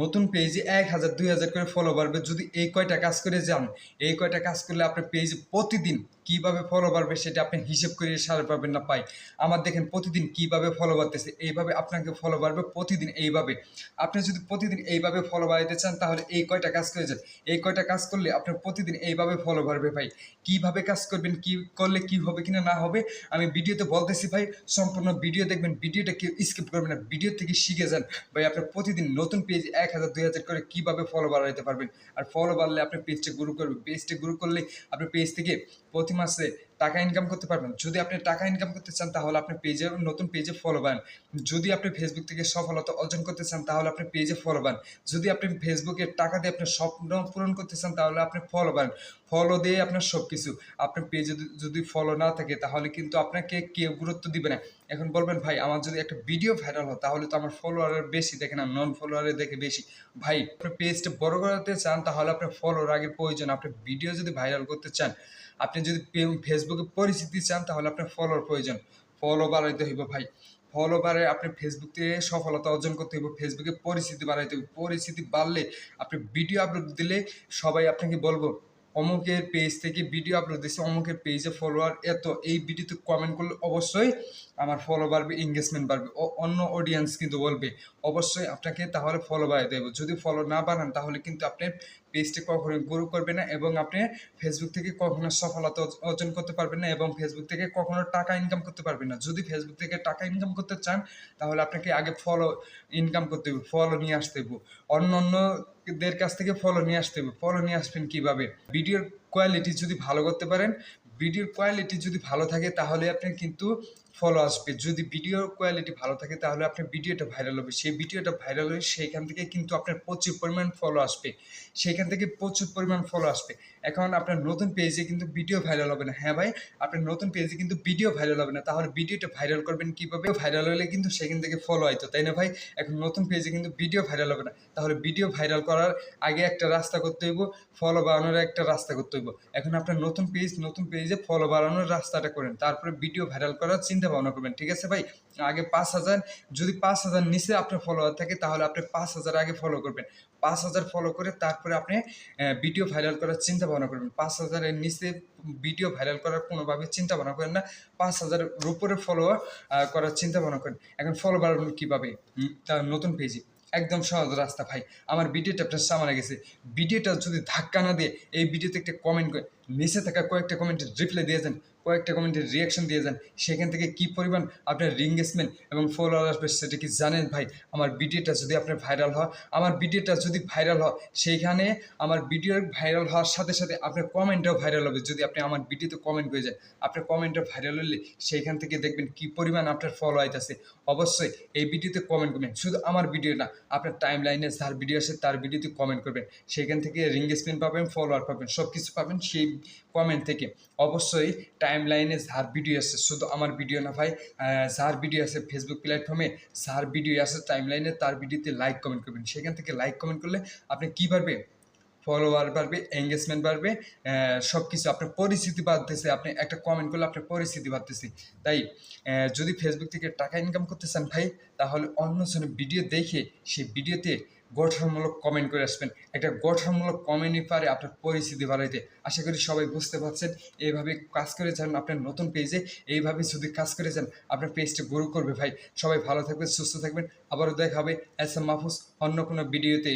নতুন পেজে এক হাজার, দুই হাজার করে ফলো বাড়বে যদি এই কয়টা কাজ করে যান, এই কয়টা কাজ করলে আপনার পেজ প্রতিদিন কীভাবে ফলো বাড়বে সেটা আপনি হিসেব করে সার পাবেন না পাই। আমার দেখেন প্রতিদিন কীভাবে ফলো বাড়তেছে, এইভাবে আপনাকে ফলো বাড়বে প্রতিদিন এইভাবে। আপনি যদি প্রতিদিন এইভাবে ফলো বাড়াইতে চান, তাহলে এই কয়টা কাজ করে যান। এই কয়টা কাজ করলে আপনার প্রতিদিন এইভাবে ফলো বাড়বে ভাই। কীভাবে কাজ করবেন, কি করলে কি হবে কিনা না হবে, আমি ভিডিওতে বলতেছি ভাই। সম্পূর্ণ ভিডিও দেখবেন, ভিডিওটা কেউ স্কিপ করবেন না। ভিডিও থেকে শিখে যান। ভাই, আপনার প্রতিদিন নতুন পেজ এক হাজার, দুই হাজার করে কীভাবে ফলো বাড়াইতে পারবেন? আর ফলো বাড়লে আপনার পেজটা গ্রো করবে। পেজটা গ্রো করলে আপনার পেজ থেকে প্রতি মাসে টাকা ইনকাম করতে পারবেন। যদি আপনি টাকা ইনকাম করতে চান, তাহলে আপনি পেজে নতুন পেজে ফলো পান যদি আপনি ফেসবুক থেকে সফলতা অর্জন করতে চান, তাহলে আপনি পেজে ফলো পান যদি আপনি ফেসবুকে টাকা দিয়ে আপনি স্বপ্ন পূরণ করতে চান, তাহলে আপনি ফলো পান ফলো দিয়ে আপনার সব কিছু আপনার পেজে যদি ফলো না থাকে, তাহলে কিন্তু আপনাকে কেউ গুরুত্ব দিবে না। এখন বলবেন, ভাই, আমার যদি একটা ভিডিও ভাইরাল হয়, তাহলে তো আমার ফলোয়ারের বেশি দেখে না নন ফলোয়ারের দেখে বেশি। ভাই আপনার পেজটা বড় করতে চান, তাহলে আপনার ফলোর আগে প্রয়োজন। আপনি ভিডিও যদি ভাইরাল করতে চান, আপনি যদি ফেসবুকে পরিচিতি চান, তাহলে আপনার ফলোর প্রয়োজন। ফলো বাড়াইতে হইব, ভাই। ফলো বাড়ে আপনি ফেসবুক থেকে সফলতা অর্জন করতে হইব ফেসবুকে পরিচিতি বাড়াইতে হবে পরিচিতি বাড়লে আপনি ভিডিও আপলোড দিলে সবাই আপনাকে বলব অমুকের পেজ থেকে ভিডিও আপলোড দিচ্ছে অমুকের পেজে ফলোয়ার এত, এই ভিডিওতে কমেন্ট করলে অবশ্যই আমার ফলো বাড়বে এঙ্গেজমেন্ট বাড়বে, ও অন্য অডিয়েন্স কিন্তু বলবে, অবশ্যই আপনাকে তাহলে ফলো বাড়াইতে দেবো যদি ফলো না বাড়ান, তাহলে কিন্তু আপনার পেজটি কখনোই গ্রো করবে না এবং আপনি ফেসবুক থেকে কখনো সফলতা অর্জন করতে পারবেন না এবং ফেসবুক থেকে কখনো টাকা ইনকাম করতে পারবেন না। যদি ফেসবুক থেকে টাকা ইনকাম করতে চান, তাহলে আপনাকে আগে ফলো ইনকাম করতে হবে ফলো নিয়ে আসতে হবে। অন্য অন্যদের কাছ থেকে ফলো নিয়ে আসতে হবে। ফলো নিয়ে আসবেন কীভাবে? ভিডিওর কোয়ালিটি যদি ভালো করতে পারেন ভিডিওর কোয়ালিটি যদি ভালো থাকে তাহলে আপনি কিন্তু ফলো আসবে। যদি ভিডিওর কোয়ালিটি ভালো থাকে, তাহলে আপনার ভিডিওটা ভাইরাল হবে। সেই ভিডিওটা ভাইরাল হয়ে সেইখান থেকে কিন্তু আপনার প্রচুর পরিমাণ ফলো আসবে। সেইখান থেকে প্রচুর পরিমাণ ফলো আসবে। এখন আপনার নতুন পেজে কিন্তু ভিডিও ভাইরাল হবে না। হ্যাঁ ভাই, আপনার নতুন পেজে কিন্তু ভিডিও ভাইরাল হবে না। তাহলে ভিডিওটা ভাইরাল করবেন কীভাবে? ভাইরাল হলে কিন্তু সেখান থেকে ফলো হয়তো তাই না ভাই? এখন নতুন পেজে কিন্তু ভিডিও ভাইরাল হবে না। তাহলে ভিডিও ভাইরাল করার আগে একটা রাস্তা করতে হইব ফলো বাড়ানোর একটা রাস্তা করতে হইব। এখন আপনার নতুন পেজ নতুন পেজে ফলো বাড়ানোর রাস্তাটা করেন। তারপরে ভিডিও ভাইরাল করার চিন্তা ভাবনা করবেন, ঠিক আছে ভাই? আগে পাঁচ হাজার, যদি পাঁচ হাজার নিচে আপনার ফলোয়ার থাকে, তাহলে আপনি পাঁচ হাজার আগে ফলো করবেন। পাঁচ হাজার ফলো করে তারপরে আপনি ভিডিও ভাইরাল করার চিন্তা ভাবনা করবেন। পাঁচ হাজারের নিচে ভিডিও ভাইরাল করার কোনোভাবে চিন্তা ভাবনা করেন না। পাঁচ হাজারের উপরে ফলোয়ার করার চিন্তা ভাবনা করেন। এখন ফলো বাড়াবেন কীভাবে? তার নতুন পেজে একদম সহজ রাস্তা ভাই। আমার ভিডিওটা আপনার সামনে গেছে। ভিডিওটা যদি ধাক্কা না দিয়ে, এই ভিডিওতে একটা কমেন্ট করে, নিচে থাকা কয়েকটা কমেন্টের রিপ্লাই দিয়ে যান। কয়েকটা কমেন্টের রিয়াকশন দিয়ে যান। সেখান থেকে কি পরিমাণ আপনার রিঙ্গেজমেন্ট এবং ফলোয়ার আসবে সেটা কি জানেন ভাই? আমার ভিডিওটা যদি আপনার ভাইরাল হয়, আমার ভিডিওটা যদি ভাইরাল হয়, সেইখানে আমার ভিডিও ভাইরাল হওয়ার সাথে সাথে আপনার কমেন্টটাও ভাইরাল হবে। যদি আপনি আমার ভিডিওতে কমেন্ট করে যান, আপনার কমেন্টটা ভাইরাল হলে সেইখান থেকে দেখবেন কি পরিমাণ আপনার ফলো আইতেছে অবশ্যই এই ভিডিওতে কমেন্ট করবেন। শুধু আমার ভিডিও না, আপনার টাইম লাইনে যার ভিডিও আছে তার ভিডিওতে কমেন্ট করবেন। সেখান থেকে রিঙ্গেজমেন্ট পাবেন ফলোয়ার পাবেন সব কিছু পাবেন সেই কমেন্ট থেকে। অবশ্যই টাইম লাইনে যার ভিডিও আছে। শুধু আমার ভিডিও না ভাই যার ভিডিও আছে ফেসবুক প্ল্যাটফর্মে যার ভিডিও আছে টাইম লাইনে তার ভিডিওতে লাইক কমেন্ট করবেন। সেখান থেকে লাইক কমেন্ট করলে আপনি কী পারবে ফলোয়ার বাড়বে এঙ্গেজমেন্ট বাড়বে সব কিছু আপনার পরিস্থিতি বাড়তেছে। আপনি একটা কমেন্ট করলে আপনার পরিস্থিতি বাড়তেছে। তাই যদি ফেসবুক থেকে টাকা ইনকাম করতে চান ভাই, তাহলে অন্য ভিডিও দেখে, সেই ভিডিওতে গঠনমূলক কমেন্ট করে আসবেন। একটা গঠনমূলক কমেন্টই পারে আপনার পরিস্থিতি বাড়াইতে। আশা করি সবাই বুঝতে পারছেন। এইভাবে কাজ করে যান আপনার নতুন পেজে এইভাবে যদি কাজ করে যান, আপনার পেজটি গ্রো করবে ভাই। সবাই ভালো থাকবেন, সুস্থ থাকবেন। আবারও দেখা হবে। এস এম মাহফুজ, অন্য কোনো ভিডিওতে